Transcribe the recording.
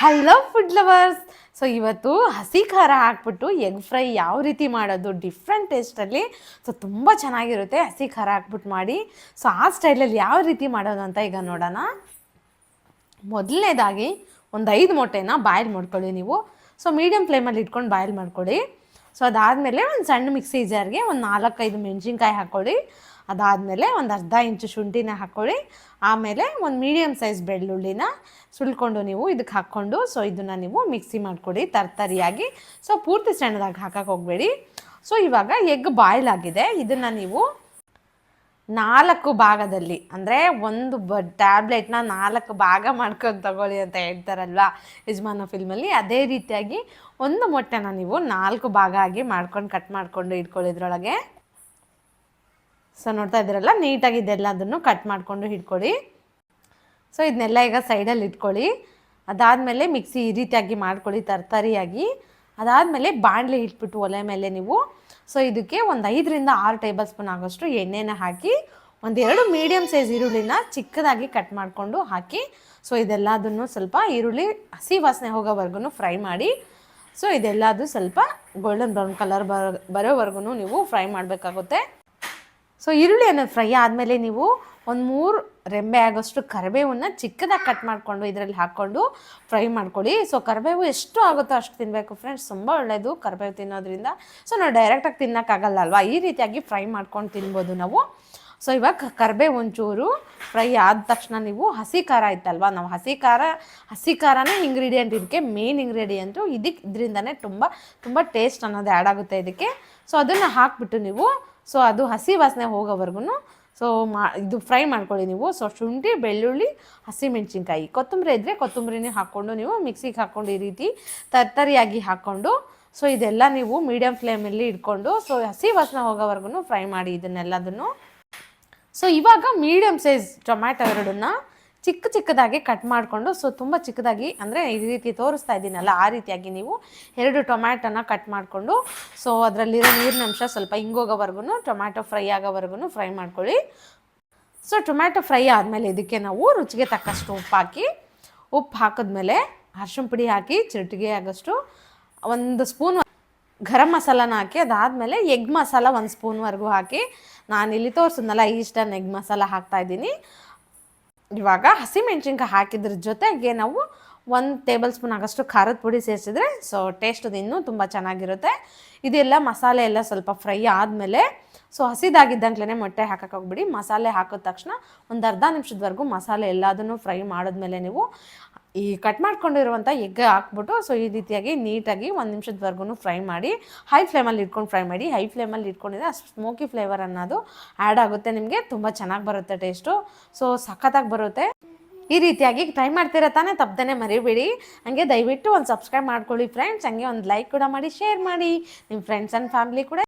Hello food lovers so ಇವತ್ತು ಹಸಿ ಖಾರ ಹಾಕ್ಬಿಟ್ಟು ಎಗ್ ಫ್ರೈ ಯಾವ ರೀತಿ ಮಾಡೋದು ಡಿಫ್ರೆಂಟ್ ಟೇಸ್ಟಲ್ಲಿ ಸೊ ತುಂಬ ಚೆನ್ನಾಗಿರುತ್ತೆ ಹಸಿ ಖಾರ ಹಾಕ್ಬಿಟ್ಟು ಮಾಡಿ. ಸೊ ಆ ಸ್ಟೈಲಲ್ಲಿ ಯಾವ ರೀತಿ ಮಾಡೋದು ಅಂತ ಈಗ ನೋಡೋಣ. ಮೊದಲನೇದಾಗಿ ಒಂದು ಐದು ಮೊಟ್ಟೆನ ಬಾಯ್ಲ್ ಮಾಡ್ಕೊಳ್ಳಿ ನೀವು. ಸೊ ಮೀಡಿಯಮ್ ಫ್ಲೇಮಲ್ಲಿ ಇಟ್ಕೊಂಡು ಬಾಯ್ಲ್ ಮಾಡ್ಕೊಳ್ಳಿ. ಸೊ ಅದಾದಮೇಲೆ ಒಂದು ಸಣ್ಣ ಮಿಕ್ಸಿ ಜಾರ್ಗೆ ಒಂದು ನಾಲ್ಕೈದು ಮೆಣಸಿನ್ಕಾಯಿ ಹಾಕ್ಕೊಳ್ಳಿ. ಅದಾದಮೇಲೆ ಒಂದು ಅರ್ಧ ಇಂಚು ಶುಂಠಿನ ಹಾಕ್ಕೊಳ್ಳಿ ಆಮೇಲೆ ಒಂದು ಮೀಡಿಯಮ್ ಸೈಜ್ ಬೆಳ್ಳುಳ್ಳಿನ ಸುಳ್ಕೊಂಡು ನೀವು ಇದಕ್ಕೆ ಹಾಕ್ಕೊಂಡು ಸೊ ಇದನ್ನು ನೀವು ಮಿಕ್ಸಿ ಮಾಡಿಕೊಡಿ ತರ್ತರಿಯಾಗಿ. ಸೊ ಪೂರ್ತಿ ಸಣ್ಣದಾಗಿ ಹಾಕಕ್ಕೆ ಹೋಗಬೇಡಿ. ಸೊ ಇವಾಗ ಎಗ್ ಬಾಯ್ಲ್ ಆಗಿದೆ. ಇದನ್ನು ನೀವು ನಾಲ್ಕು ಭಾಗದಲ್ಲಿ, ಅಂದರೆ ಒಂದು ಬ ಟ್ಯಾಬ್ಲೆಟ್ನ ನಾಲ್ಕು ಭಾಗ ಮಾಡ್ಕೊಂಡು ತಗೊಳ್ಳಿ ಅಂತ ಹೇಳ್ತಾರಲ್ವಾ ಯಜಮಾನ ಫಿಲ್ಮಲ್ಲಿ ಅದೇ ರೀತಿಯಾಗಿ ಒಂದು ಮೊಟ್ಟೆನ ನೀವು ನಾಲ್ಕು ಭಾಗ ಆಗಿ ಮಾಡ್ಕೊಂಡು ಕಟ್ ಮಾಡಿಕೊಂಡು ಇಟ್ಕೊಳ್ಳಿ ಇದ್ರೊಳಗೆ ಸೊ ನೋಡ್ತಾ ಇದ್ದೀರಲ್ಲ, ನೀಟಾಗಿ ಇದೆಲ್ಲದನ್ನು ಕಟ್ ಮಾಡಿಕೊಂಡು ಹಿಡ್ಕೊಳ್ಳಿ. ಸೊ ಇದನ್ನೆಲ್ಲ ಈಗ ಸೈಡಲ್ಲಿ ಇಟ್ಕೊಳ್ಳಿ. ಅದಾದಮೇಲೆ ಮಿಕ್ಸಿ ಈ ರೀತಿಯಾಗಿ ಮಾಡ್ಕೊಳ್ಳಿ, ತರ್ತರಿಯಾಗಿ. ಅದಾದಮೇಲೆ ಬಾಣಲೆ ಇಟ್ಬಿಟ್ಟು ಒಲೆ ಮೇಲೆ ನೀವು. ಸೊ ಇದಕ್ಕೆ ಒಂದು ಐದರಿಂದ ಆರು ಟೇಬಲ್ ಸ್ಪೂನ್ ಆಗೋಷ್ಟು ಎಣ್ಣೆನ ಹಾಕಿ ಒಂದೆರಡು ಮೀಡಿಯಮ್ ಸೈಜ್ ಈರುಳ್ಳಿನ ಚಿಕ್ಕದಾಗಿ ಕಟ್ ಮಾಡಿಕೊಂಡು ಹಾಕಿ, ಸೊ ಇದೆಲ್ಲದನ್ನು ಸ್ವಲ್ಪ ಈರುಳ್ಳಿ ಹಸಿ ವಾಸನೆ ಹೋಗೋವರೆಗೂ ಫ್ರೈ ಮಾಡಿ. ಸೊ ಇದೆಲ್ಲದೂ ಸ್ವಲ್ಪ ಗೋಲ್ಡನ್ ಬ್ರೌನ್ ಕಲರ್ ಬರೋ ಬರೋವರೆಗೂ ನೀವು ಫ್ರೈ ಮಾಡಬೇಕಾಗುತ್ತೆ. ಸೊ ಈರುಳ್ಳಿ ಅನ್ನೋದು ಫ್ರೈ ಆದಮೇಲೆ ನೀವು ಒಂದು ಮೂರು ರೆಂಬೆ ಆಗೋಷ್ಟು ಕರಿಬೇವನ್ನ ಚಿಕ್ಕದಾಗಿ ಕಟ್ ಮಾಡಿಕೊಂಡು ಇದರಲ್ಲಿ ಹಾಕ್ಕೊಂಡು ಫ್ರೈ ಮಾಡ್ಕೊಳ್ಳಿ. ಸೊ ಕರಿಬೇವು ಎಷ್ಟು ಆಗುತ್ತೋ ಅಷ್ಟು ತಿನ್ನಬೇಕು ಫ್ರೆಂಡ್ಸ್ ತುಂಬ ಒಳ್ಳೆಯದು ಕರಿಬೇವು ತಿನ್ನೋದ್ರಿಂದ. ಸೊ ನಾವು ಡೈರೆಕ್ಟಾಗಿ ತಿನ್ನೋಕ್ಕಾಗಲ್ಲ ಅಲ್ವಾ? ಈ ರೀತಿಯಾಗಿ ಫ್ರೈ ಮಾಡ್ಕೊಂಡು ತಿನ್ಬೋದು ನಾವು. ಸೊ ಇವಾಗ ಕರಿಬೇವು ಒಂಚೂರು ಫ್ರೈ ಆದ ತಕ್ಷಣ ನೀವು ಹಸಿ ಖಾರ ಇತ್ತಲ್ವಾ? ನಾವು ಹಸಿ ಖಾರ, ಹಸಿ ಖಾರನೇ ಇಂಗ್ರೀಡಿಯೆಂಟ್ ಇದಕ್ಕೆ ಮೇನ್ ಇಂಗ್ರೀಡಿಯೆಂಟು ಇದಕ್ಕೆ ಇದರಿಂದನೇ ತುಂಬ ತುಂಬ ಟೇಸ್ಟ್ ಅನ್ನೋದು ಆ್ಯಡ್ ಆಗುತ್ತೆ ಇದಕ್ಕೆ. ಸೊ ಅದನ್ನು ಹಾಕ್ಬಿಟ್ಟು ನೀವು ಸೊ ಅದು ಹಸಿ ವಾಸನೆ ಹೋಗೋವರೆಗೂ ಸೊ ಮಾ, ಇದು ಫ್ರೈ ಮಾಡ್ಕೊಳ್ಳಿ ನೀವು. ಸೊ ಶುಂಠಿ, ಬೆಳ್ಳುಳ್ಳಿ ಹಸಿಮೆಣ್ಸಿನ್ಕಾಯಿ ಕೊತ್ತಂಬರಿ ಇದ್ದರೆ ಕೊತ್ತಂಬರಿನೇ ಹಾಕ್ಕೊಂಡು ನೀವು ಮಿಕ್ಸಿಗೆ ಹಾಕ್ಕೊಂಡು ಈ ರೀತಿ ತರ್ತರಿಯಾಗಿ ಹಾಕ್ಕೊಂಡು. ಸೊ ಇದೆಲ್ಲ ನೀವು ಮೀಡಿಯಮ್ ಫ್ಲೇಮಲ್ಲಿ ಇಟ್ಕೊಂಡು, ಸೊ ಹಸಿ ವಾಸನೆ ಹೋಗೋವರೆಗೂ ಫ್ರೈ ಮಾಡಿ ಇದನ್ನೆಲ್ಲದನ್ನು. ಸೊ ಇವಾಗ ಮೀಡಿಯಮ್ ಸೈಜ್ ಟೊಮ್ಯಾಟೊ ಎರಡನ್ನು ಚಿಕ್ಕ ಚಿಕ್ಕದಾಗಿ ಕಟ್ ಮಾಡಿಕೊಂಡು, ಸೊ ತುಂಬ ಚಿಕ್ಕದಾಗಿ ಅಂದರೆ ಈ ರೀತಿ ತೋರಿಸ್ತಾ ಇದ್ದೀನಲ್ಲ ಆ ರೀತಿಯಾಗಿ ನೀವು ಎರಡು ಟೊಮ್ಯಾಟೊನ ಕಟ್ ಮಾಡಿಕೊಂಡು ಸೊ ಅದರಲ್ಲಿರೋ ನೀರಿನ ಅಂಶ ಸ್ವಲ್ಪ ಹಿಂಗೋಗೋವರೆಗೂ ಟೊಮ್ಯಾಟೊ ಫ್ರೈ ಆಗೋವರೆಗೂ ಫ್ರೈ ಮಾಡ್ಕೊಳ್ಳಿ. ಸೊ ಟೊಮ್ಯಾಟೊ ಫ್ರೈ ಆದಮೇಲೆ ಇದಕ್ಕೆ ನಾವು ರುಚಿಗೆ ತಕ್ಕಷ್ಟು ಉಪ್ಪು ಹಾಕಿ, ಉಪ್ಪು ಹಾಕಿದ್ಮೇಲೆ ಅರ್ಶಿಣ ಪುಡಿ ಹಾಕಿ ಚಿಟಿಗೆ ಆಗೋಷ್ಟು ಒಂದು ಸ್ಪೂನ್ ಗರಂ ಮಸಾಲಾನ ಹಾಕಿ, ಅದಾದಮೇಲೆ ಎಗ್ ಮಸಾಲ ಒಂದು ಸ್ಪೂನ್ವರೆಗೂ ಹಾಕಿ ನಾನು ಇಲ್ಲಿ ತೋರಿಸಿದ್ನಲ್ಲ, ಈಸ್ಟರ್ನ್ ಎಗ್ ಮಸಾಲ ಹಾಕ್ತಾಯಿದ್ದೀನಿ ಇವಾಗ ಹಸಿಮೆಣ್ಸಿನ್ಕಾಯಿ ಹಾಕಿದ್ರ ಜೊತೆಗೆ ನಾವು ಒಂದು ಟೇಬಲ್ ಸ್ಪೂನ್ ಆಗೋಷ್ಟು ಖಾರದ ಪುಡಿ ಸೇರಿಸಿದ್ರೆ ಸೊ ಟೇಸ್ಟ್ ಅದು ಇನ್ನೂ ತುಂಬ ಚೆನ್ನಾಗಿರುತ್ತೆ. ಇದೆಲ್ಲ ಮಸಾಲೆ ಎಲ್ಲ ಸ್ವಲ್ಪ ಫ್ರೈ ಆದಮೇಲೆ, ಸೊ ಹಸಿದಾಗಿದ್ದಂಗ್ಲೇ ಮೊಟ್ಟೆ ಹಾಕಕ್ಕೆ ಹೋಗ್ಬಿಡಿ. ಮಸಾಲೆ ಹಾಕಿದ ತಕ್ಷಣ ಒಂದು ಅರ್ಧ ನಿಮಿಷದವರೆಗೂ ಮಸಾಲೆ ಎಲ್ಲದನ್ನು ಫ್ರೈ ಮಾಡಿದ್ಮೇಲೆ ನೀವು ಈ ಕಟ್ ಮಾಡ್ಕೊಂಡಿರುವಂಥ ಎಗ್ ಹಾಕ್ಬಿಟ್ಟು, ಸೊ ಈ ರೀತಿಯಾಗಿ ನೀಟಾಗಿ ಒಂದು ನಿಮಿಷದವರೆಗೂ ಫ್ರೈ ಮಾಡಿ ಹೈ ಫ್ಲೇಮಲ್ಲಿ ಇಟ್ಕೊಂಡು ಫ್ರೈ ಮಾಡಿ. ಹೈ ಫ್ಲೇಮಲ್ಲಿ ಇಟ್ಕೊಂಡಿದ್ರೆ ಅಷ್ಟು ಸ್ಮೋಕಿ ಫ್ಲೇವರ್ ಅನ್ನೋದು ಆ್ಯಡ್ ಆಗುತ್ತೆ, ನಿಮಗೆ ತುಂಬ ಚೆನ್ನಾಗಿ ಬರುತ್ತೆ ಟೇಸ್ಟು ಸೊ ಸಖತ್ತಾಗಿ ಬರುತ್ತೆ. ಈ ರೀತಿಯಾಗಿ ಟ್ರೈ ಮಾಡ್ತೀರ ತಾನೇ ತಪ್ಪದೇ ಮರಿಬೇಡಿ. ಹಂಗೆ ದಯವಿಟ್ಟು ಒಂದು ಸಬ್ಸ್ಕ್ರೈಬ್ ಮಾಡ್ಕೊಳ್ಳಿ ಫ್ರೆಂಡ್ಸ್ ಹಂಗೆ ಒಂದು ಲೈಕ್ ಕೂಡ ಮಾಡಿ ಶೇರ್ ಮಾಡಿ. ನಿಮ್ಮ ಫ್ರೆಂಡ್ಸ್ ಆ್ಯಂಡ್ ಫ್ಯಾಮಿಲಿ ಕೂಡ